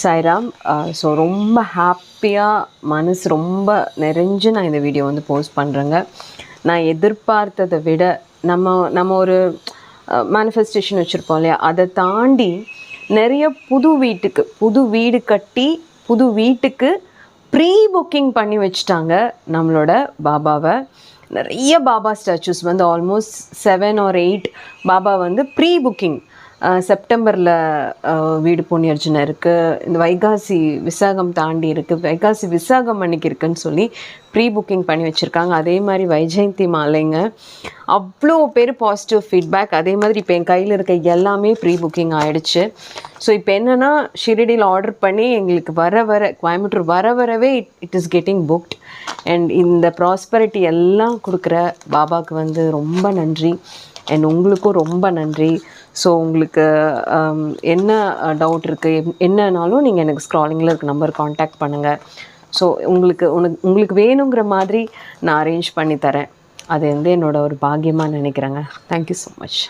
Sairam so ரொம்ப ஹாப்பியாக மனசு ரொம்ப நிறைஞ்சு நான் இந்த வீடியோ வந்து போஸ்ட் பண்ணுறேங்க நான் எதிர்பார்த்ததை விட நம்ம நம்ம ஒரு மேனிஃபெஸ்டேஷன் வச்சுருப்போம் இல்லையா? அதை தாண்டி நிறைய புது வீட்டுக்கு புது வீடு கட்டி புது வீட்டுக்கு ப்ரீ புக்கிங் பண்ணி வச்சுட்டாங்க நம்மளோட பாபாவை. நிறைய பாபா ஸ்டாச்சூஸ் வந்து almost seven or eight Baba வந்து ப்ரீ புக்கிங் செப்டம்பரில் வீடு புண்ணியர்ஜனை இருக்குது இந்த வைகாசி விசாகம் தாண்டி இருக்குது வைகாசி விசாகம் அன்னைக்கு இருக்குன்னு சொல்லி ப்ரீ புக்கிங் பண்ணி வச்சுருக்காங்க. அதே மாதிரி வைஜெயந்தி மாலைங்க. அவ்வளோ பேர் பாசிட்டிவ் ஃபீட்பேக் அதே மாதிரி இப்போ என் கையில் இருக்க எல்லாமே ப்ரீ புக்கிங் ஆகிடுச்சு ஸோ இப்போ என்னென்னா ஷிரடியில் ஆர்டர் பண்ணி எங்களுக்கு வர வர கோயம்புத்தூர் வர வரவே it it is getting booked and இந்த ப்ராஸ்பரிட்டி எல்லாம் கொடுக்குற பாபாவுக்கு வந்து ரொம்ப நன்றி. அண்ட் உங்களுக்கும் ரொம்ப நன்றி. ஸோ உங்களுக்கு um, என்ன uh, டவுட் இருக்குது என்னன்னாலும் நீங்கள் எனக்கு ஸ்க்ராலிங்கில் இருக்க நம்பர் காண்டாக்ட் பண்ணுங்கள் ஸோ உங்களுக்கு உனக்கு உங்களுக்கு வேணுங்கிற மாதிரி நான் அரேஞ்ச் பண்ணி தரேன். அது வந்து என்னோட ஒரு பாக்கியமாக நினைக்கிறேங்க. Thank you so much